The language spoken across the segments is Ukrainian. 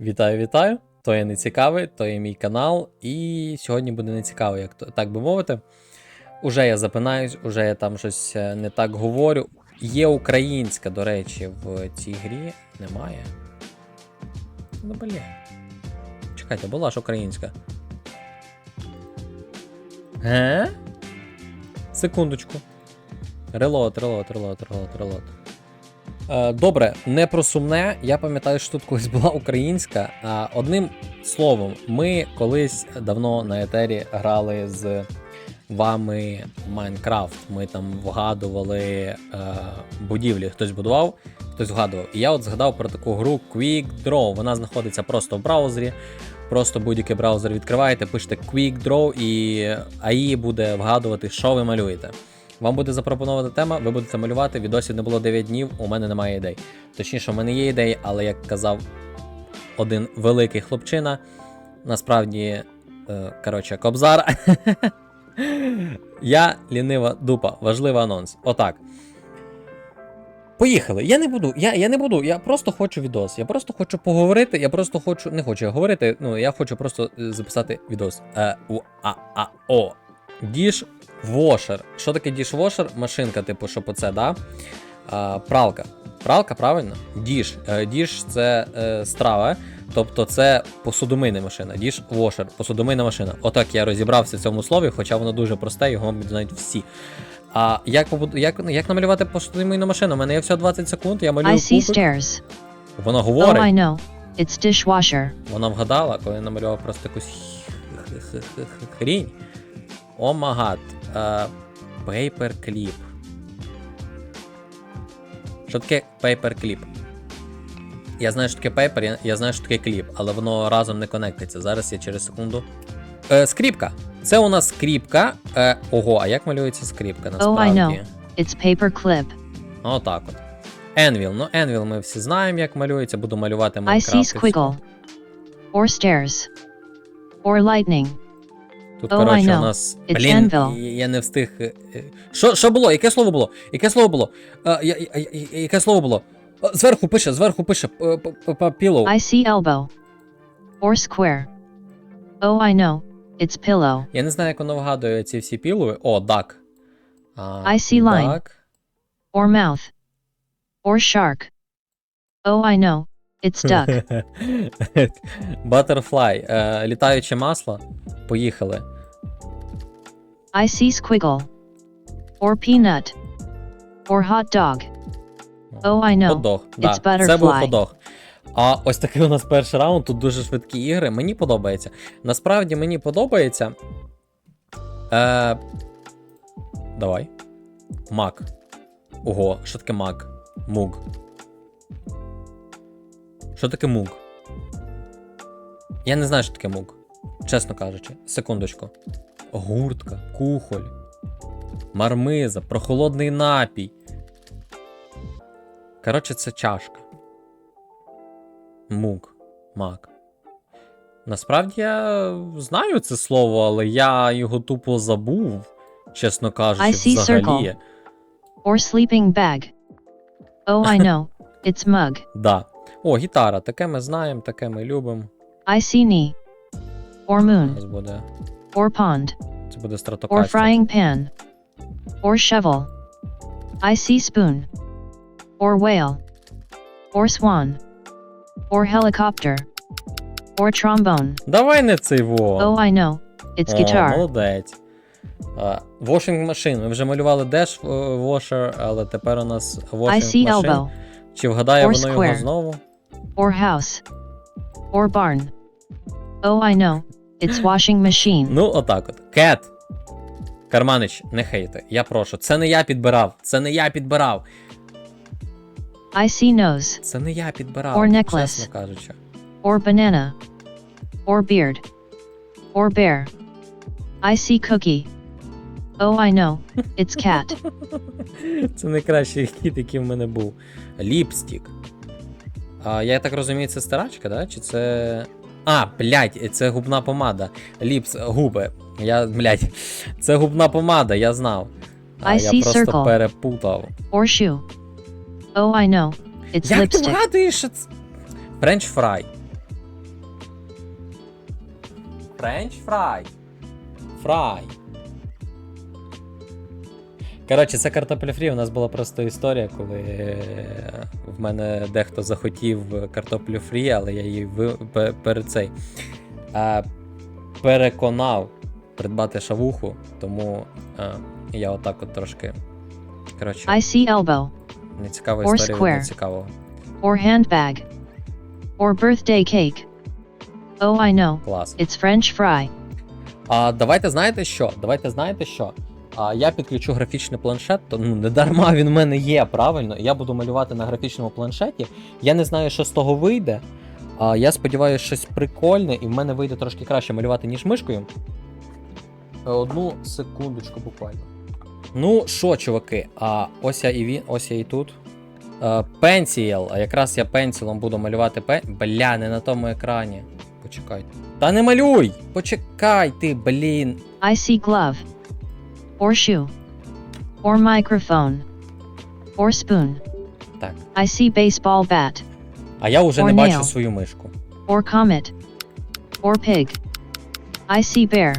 Вітаю, вітаю! То є нецікавий, то є мій канал, і сьогодні буде нецікаво, як то, так би мовити. Уже я запинаюсь, уже я там щось е, не так говорю. Є українська, до речі, в цій грі немає. Ну, блін. Чекайте, була ж українська. Ге? Секундочку. Релот, релот, релот, релот, релот. Е, Добре, не про сумне. Я пам'ятаю, що тут колись була українська. А одним словом, ми колись давно на етері грали з вами Майнкрафт. Ми там вгадували е, будівлі. Хтось будував, хтось вгадував. І я от згадав про таку гру Quick Draw. Вона знаходиться просто в браузері. Просто будь-який браузер відкриваєте, пишете Quick Draw, і АІ буде вгадувати, що ви малюєте. Вам буде запропонована тема, ви будете малювати. Відосів не було 9 днів, у мене немає ідей. Точніше, у мене є ідеї, але як казав один великий хлопчина, насправді, е, коротше, кобзар. Я лінива дупа, важливий анонс. Отак. Поїхали. Я не буду, я, я не буду, я просто хочу відос. Я просто хочу поговорити. Я просто хочу. Не хочу говорити, ну я хочу просто е, записати відос. Е, у, а, а, о. Дішвошер. Що таке дішвошер? Машинка, типу, щоб оце, да? А, пралка. Пралка, правильно? Діш. Е, Діш це е, страва, тобто це посудомийна машина. Дішвошер, посудомийна машина. Отак я розібрався в цьому слові, хоча воно дуже просте, його знають всі. А як, як, як намалювати посудомийну машину? У мене є всього 20 секунд, я малюю I see stairs. Вона Oh, говорить. I know. It's dishwasher. Вона вгадала, коли я намалював просто якусь хрінь. О магад. Пейперкліп. Що таке пейперкліп? Я знаю, що таке пейпер, я, знаю, що таке кліп, але воно разом не конектиться. Зараз я через секунду. Е, скріпка. Це у нас скріпка. Е, ого, а як малюється скріпка насправді? Oh, I know. It's paper clip. Отак от. Envil. Ну, Envil ми всі знаємо, як малюється. Буду малювати I see squiggle. Or stairs. Or lightning. Тут, Oh, коротше, у нас. It's Блін, я- не встиг. е, е. Що, що було? Яке слово було? Яке слово було? А, я, я, я- яке слово було? А, Зверху пише, зверху пише. Pillow. I see elbow. Or square. Oh, I know. It's pillow. Я не знаю, як воно вгадує ці всі пілови. О, duck. А, I see line. duck. Or mouth. Or shark. Oh, I know. It's duck. Butterfly. Е, літаюче масло. Поїхали. I see squiggle. Or peanut. Or hot dog. Oh, I know. Ходох. Да, It's це був butterfly. ходох. А ось такий у нас перший раунд. Тут дуже швидкі ігри. Мені подобається. Насправді мені подобається. Е... Давай. Мак. Ого, що таке мак? Муг. Що таке муг? Я не знаю, що таке муг. Чесно кажучи. Секундочку. Гуртка, кухоль, мармиза, прохолодний напій. Коротше, це чашка. Мук. Мак. Насправді я знаю це слово, але я його тупо забув, чесно кажучи, I see взагалі. circle. Or sleeping bag. Oh, I know. It's mug. Да. О, гітара, таке ми знаємо, таке ми любимо. I see knee. Or moon. буде. Or pond. Це буде Or стратокастер. frying pan. Or shovel. I see spoon. Or whale. Or swan. Or helicopter. Or trombone. Давай не цей во. Oh, I know. It's О, guitar. молодець. Washing machine. Ми вже малювали dash е, washer, але тепер у нас I washing see machine. elbow. Чи вгадає Or воно його square. знову? Or house. Or barn. Oh, I know. It's washing machine. Ну, отак от. Кет. Карманич, не хейте. Я прошу. Це не я підбирав. Це не я підбирав. I see nose. Це не я підбирав. Or necklace. Чесно кажучи. Or banana. Or beard. Or bear. I see cookie. Oh, I know. It's cat. Це найкращий хід, який в мене був. Ліпстік. А, я так розумію, це стирачка, да? Чи це. А, блядь, це губна помада. Ліпс, губи. Я, блядь, Це губна помада, я знав. А Я просто circle. перепутав. Or shoe. Oh, I know. It's Як ти вгадуєш? що це- Френч фрай. Френч фрай. Фрай. Коротше, це картопля фрі. У нас була просто історія, коли е, в мене дехто захотів картоплю фрі, але я її ви, перед цей е, переконав придбати шавуху, тому е, я отак от трошки. Коротше, I see elbow. не цікава or історія square. нецікавого. Or handbag. Or birthday cake. Oh, I know. Клас. It's French fry. А давайте знаєте що? Давайте знаєте що? А я підключу графічний планшет, то ну не дарма він в мене є, правильно. Я буду малювати на графічному планшеті. Я не знаю, що з того вийде. А я сподіваюся, щось прикольне, і в мене вийде трошки краще малювати, ніж мишкою. Е, Одну секундочку буквально. Ну що, чуваки, а ось я і він, ось я і тут. Пенсіл, а якраз я пенсілом буду малювати пен... Бля, не на тому екрані. Почекайте. Та не малюй! Почекай ти, блін. I see glove. Or shoe. Or microphone. Or spoon. Так. I see baseball bat. А я вже Or не бачу nail. свою мишку. Or comet. Or pig. I see bear.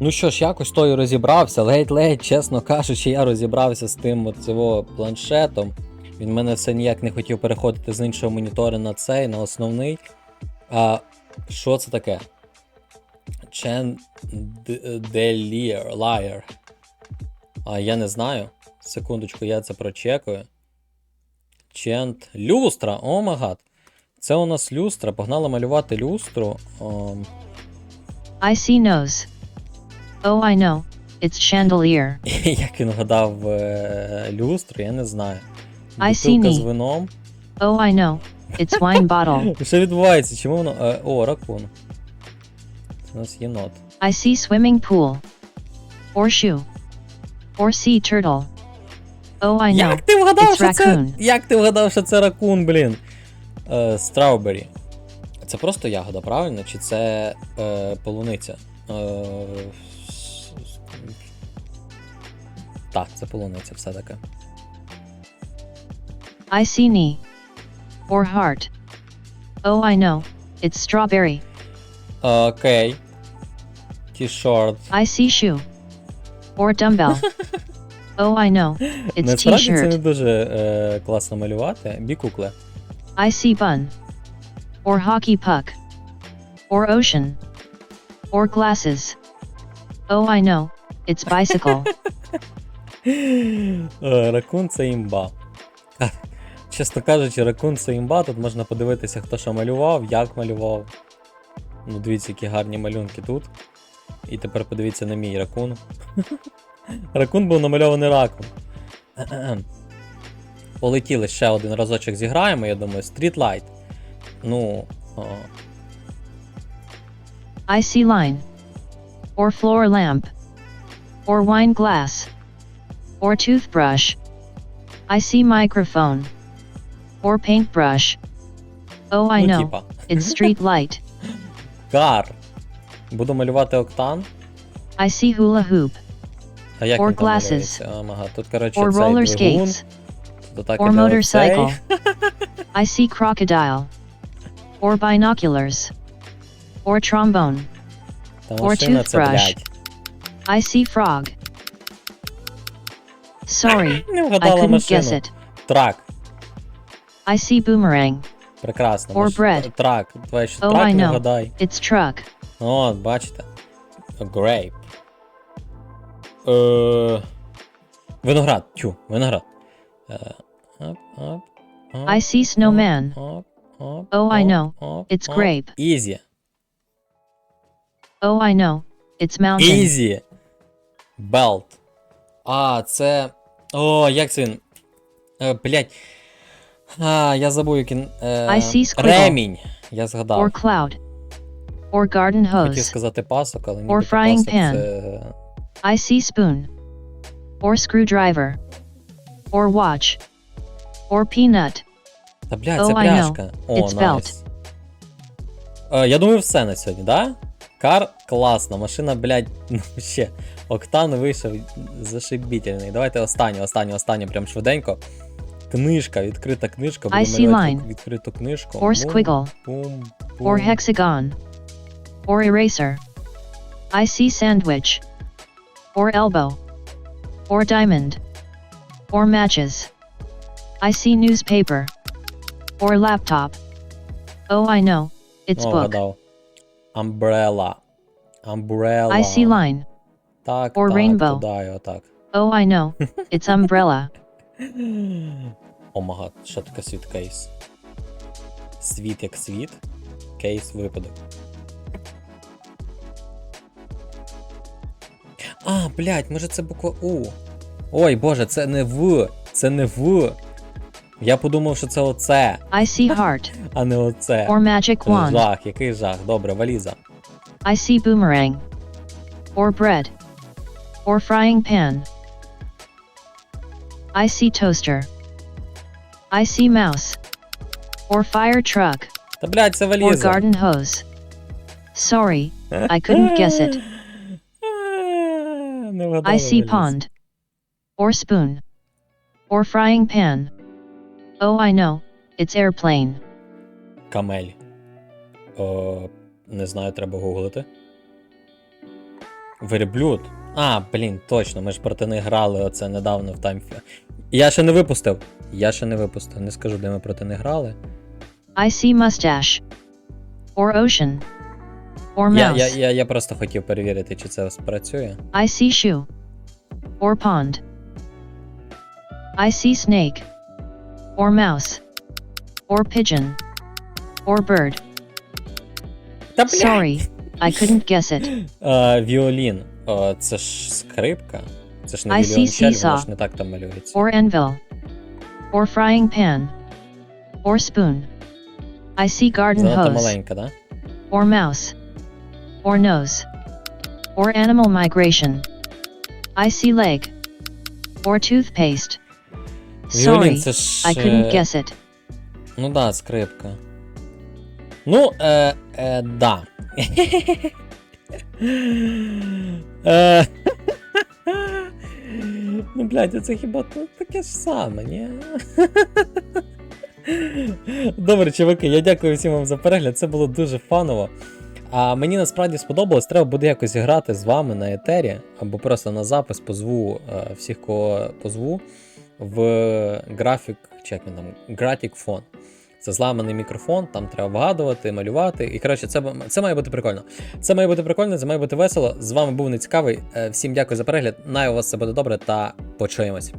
Ну що ж, якось той розібрався, ледь-ледь, чесно кажучи, я розібрався з тим от цього планшетом. Він мене все ніяк не хотів переходити з іншого монітора на цей, на основний. А що це таке? Chandelier. А я не знаю. Секундочку, я це прочекаю. Чент. Люстра! О магад. Це у нас люстра. Погнали малювати люстру. Ом, I see nose. Oh, I know. It's chandelier. Як він гадав е, люстру, я не знаю. I see Бутилка з вином. Oh, I know. It's wine bottle. Що відбувається? Чому воно. Е, о, ракун. У нас єнот. I see swimming поol. Or shoe. Or sea turtle. Oh, I know. Як ти вгадав, It's що це. raccoon. Як ти вгадав, що це ракун, блін? Е, Страубері. Це просто ягода, правильно? Чи це е, полуниця? Е, с- с- так, це полуниця, все таке. I see knee. Or heart. Oh, I know. It's strawberry. Окей. Ті-шорт. I see shoe. Or dumbbell. oh, I know. It's Насправді це не t-shirt. дуже е, класно малювати. Бікукле. I see bun. Or hockey puck. Or ocean. Or glasses. Oh, I know. It's bicycle. Е, Ракун це імба. Ха, Чесно кажучи, ракун це імба. Тут можна подивитися, хто що малював, як малював. Ну, дивіться, які гарні малюнки тут. І тепер подивіться на мій ракун. Ракун був намальований раком. Полетіли ще один разочок зіграємо, я думаю, Street Light. Ну. О, I see line. Or floor lamp. Or wine glass. Or toothbrush. I see microphone. Or paintbrush. Oh, I ну, know. It's street light. Кар. Буду малювати октан. I see hula hoop. А як Or він там glasses. малюється? Ага, тут, коротше, Or цей roller двигун. skates. Тут так Or іде motorcycle. оцей. I see crocodile. Or binoculars. Or trombone. Та Or машина це, toothbrush. блядь. I see frog. Sorry, Не I вгадала couldn't машину. guess it. Трак. I see boomerang. Прекрасно. Or Маш- bread. Трак. Давай ще Oh, трак I не know. вгадай. It's truck. О, бачите. Grape. Е... Виноград. Тю, виноград. Е... Оп, оп, оп, I see snowman. оп, оп, Oh, I know. оп, It's оп. grape. Easy. Oh, I know. It's mountain. Easy. Belt. А, це. О, як це він? Е, блять. А, я забув, як він. Е, I see squiggle. ремінь. Я згадав. Or cloud. Or garden Хотів hose. сказати пасок, але ні. Or frying пасок pan. це. I see spoon. Or screwdriver. Or watch. Or peanut. Та бля, Oh, це I know. пляшка. О, It's найс. Е, я думаю, все на сьогодні, да? Кар класно, машина, блядь, ну ще. Октан вийшов зашибітельний. Давайте останню, останню, останню, прям швиденько. Книжка, відкрита книжка. I see малювати line. відкриту книжку. Or squiggle. Бум, бум, Or hexagon. or eraser. I see sandwich. Or elbow. Or diamond. Or matches. I see newspaper. Or laptop. Oh, I know, it's О, book. гадав. Umbrella. Umbrella. I see line. Так, or так, rainbow. туди, отак. Oh, I know, it's umbrella. О магад, що таке світ кейс? Світ як світ, кейс випадок. А, блядь, може це буква У. Ой, боже, це не В. Це не В. Я подумав, що це оце, I see heart. а не оце. Or magic wand. жах, який жах. Добре, валіза. I see boomerang. Or bread. Or frying pan. I see toaster. I see mouse. Or fire truck. Та блядь, це валіза. Or garden hose. Sorry, I couldn't guess it. Не вгадала I see pond. Or spoon. Or frying pan. Oh, I know, it's airplane. Камель. О, не знаю, треба гуглити. Верблюд. А, блін, точно, ми ж проти них грали оце недавно в таймфі. Я ще не випустив. Я ще не випустив. Не скажу, де ми проти них грали. I see mustache. Or ocean. Or Я, mouse. я, я, я просто хотів перевірити, чи це спрацює. I see shoe. Or pond. I see snake. Or mouse. Or pigeon. Or bird. Та Sorry, I couldn't guess it. А, віолін. О, це ж скрипка. Це ж не I see віолончель, воно seesaw. ж не так там малюється. Or anvil. Or frying pan. Or spoon. I see garden Занадто hose. маленька, да? Or mouse. Or nose. Or animal migration. I see leg. Or toothpaste. Віолін, Sorry, це ж. I couldn't е, guess it. Ну да, скрипка. Ну, е, е, да. Е, Ну, блядь, це хіба то таке ж саме, ні? Добре, чуваки, я дякую всім вам за перегляд. Це було дуже фаново. А мені насправді сподобалось, треба буде якось грати з вами на етері, або просто на запис позву е, всіх, кого позву в графік, чи як він там, Gratic Phone. Це зламаний мікрофон, там треба вгадувати, малювати. І коротше, це, це має бути прикольно. Це має бути прикольно, це має бути весело. З вами був нецікавий. Е, Всім дякую за перегляд. Най у вас все буде добре та почуємось.